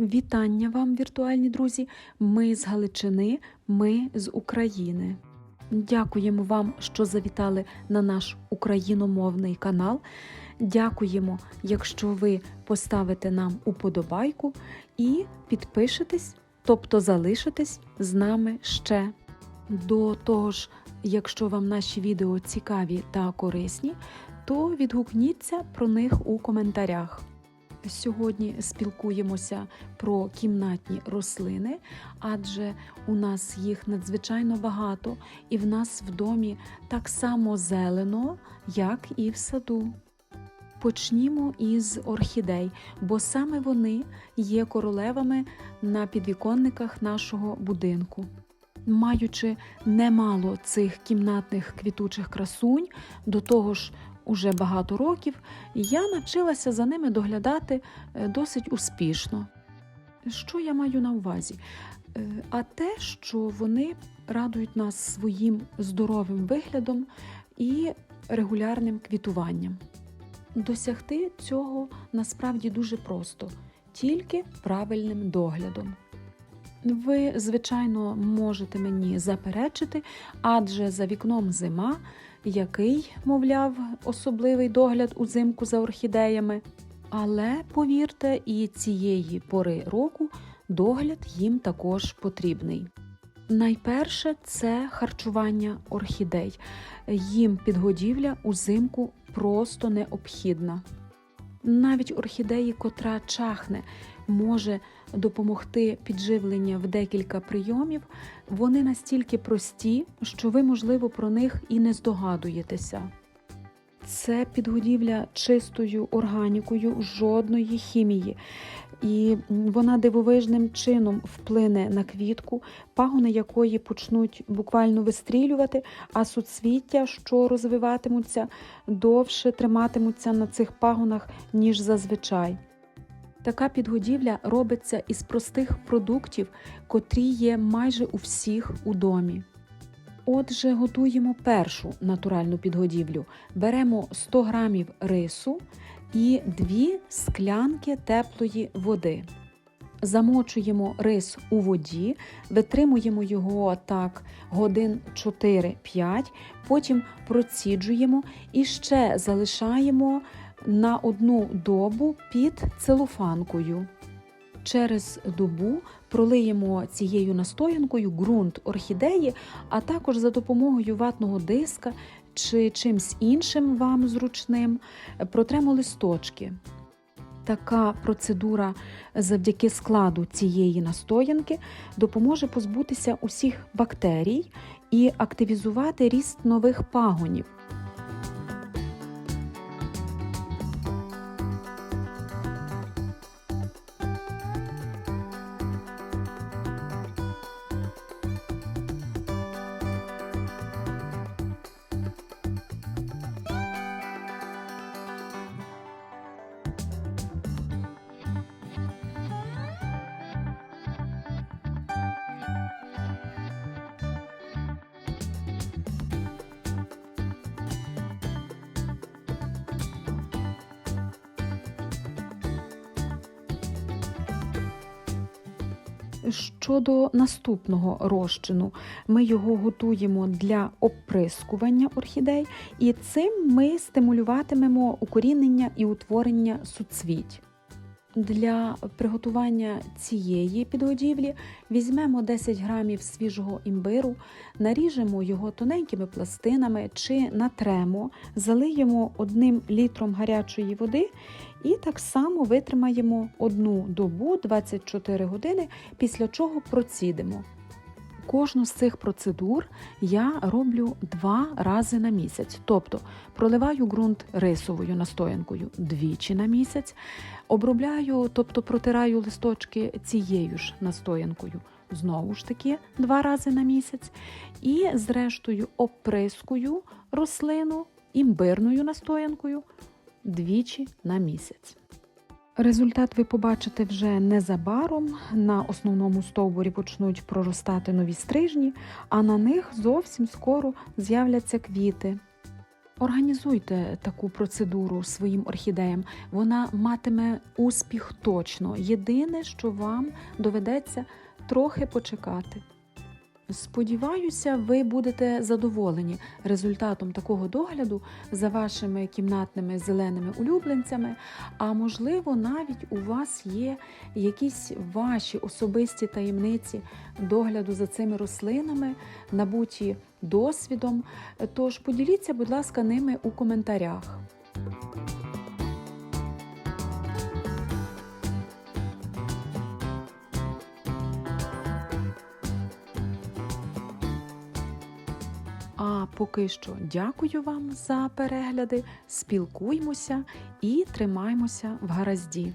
Вітання вам, віртуальні друзі! Ми з Галичини, ми з України. Дякуємо вам, що завітали на наш україномовний канал. Дякуємо, якщо ви поставите нам уподобайку і підпишетесь, тобто залишитесь з нами ще. До того ж, якщо вам наші відео цікаві та корисні, то відгукніться про них у коментарях. Сьогодні спілкуємося про кімнатні рослини, адже у нас їх надзвичайно багато, і в нас в домі так само зелено, як і в саду. Почнімо із орхідей, бо саме вони є королевами на підвіконниках нашого будинку. Маючи немало цих кімнатних квітучих красунь, до того ж уже багато років, я навчилася за ними доглядати е, досить успішно. Що я маю на увазі? Е, А те, що вони радують нас своїм здоровим виглядом і регулярним квітуванням. Досягти цього насправді дуже просто, тільки правильним доглядом. Ви, звичайно, можете мені заперечити, адже за вікном зима, який, мовляв, особливий догляд узимку за орхідеями. Але повірте, і цієї пори року догляд їм також потрібний. Найперше це харчування орхідей. Їм підгодівля узимку просто необхідна. Навіть орхідеї, котра чахне, може допомогти підживлення в декілька прийомів. Вони настільки прості, що ви, можливо, про них і не здогадуєтеся. Це підгодівля чистою органікою, жодної хімії. І вона дивовижним чином вплине на квітку, пагони якої почнуть буквально вистрілювати, а суцвіття, що розвиватимуться, довше триматимуться на цих пагонах, ніж зазвичай. Така підгодівля робиться із простих продуктів, котрі є майже у всіх у домі. Отже, готуємо першу натуральну підгодівлю. Беремо 100 грамів рису і 2 склянки теплої води. Замочуємо рис у воді, витримуємо його так годин 4-5, потім проціджуємо і ще залишаємо на одну добу під целофанкою. Через добу пролиємо цією настоянкою ґрунт орхідеї, а також за допомогою ватного диска чи чимсь іншим вам зручним протремо листочки. Така процедура завдяки складу цієї настоянки допоможе позбутися усіх бактерій і активізувати ріст нових пагонів. Щодо наступного розчину, ми його готуємо для оприскування орхідей, і цим ми стимулюватимемо укорінення і утворення суцвіть. Для приготування цієї підгодівлі візьмемо 10 грамів свіжого імбиру, наріжемо його тоненькими пластинами чи натремо, залиємо одним літром гарячої води і так само витримаємо одну добу 24 години, після чого процідимо. Кожну з цих процедур я роблю два рази на місяць, тобто проливаю ґрунт рисовою настоянкою двічі на місяць, обробляю, тобто протираю листочки цією ж настоянкою знову ж таки два рази на місяць, і, зрештою, оприскую рослину імбирною настоянкою двічі на місяць. Результат ви побачите вже незабаром. На основному стовбурі почнуть проростати нові стрижні, а на них зовсім скоро з'являться квіти. Організуйте таку процедуру своїм орхідеям. Вона матиме успіх точно. Єдине, що вам доведеться трохи почекати. Сподіваюся, ви будете задоволені результатом такого догляду за вашими кімнатними зеленими улюбленцями. А можливо, навіть у вас є якісь ваші особисті таємниці догляду за цими рослинами, набуті досвідом. Тож поділіться, будь ласка, ними у коментарях. А поки що дякую вам за перегляди, спілкуймося і тримаймося в гаразді.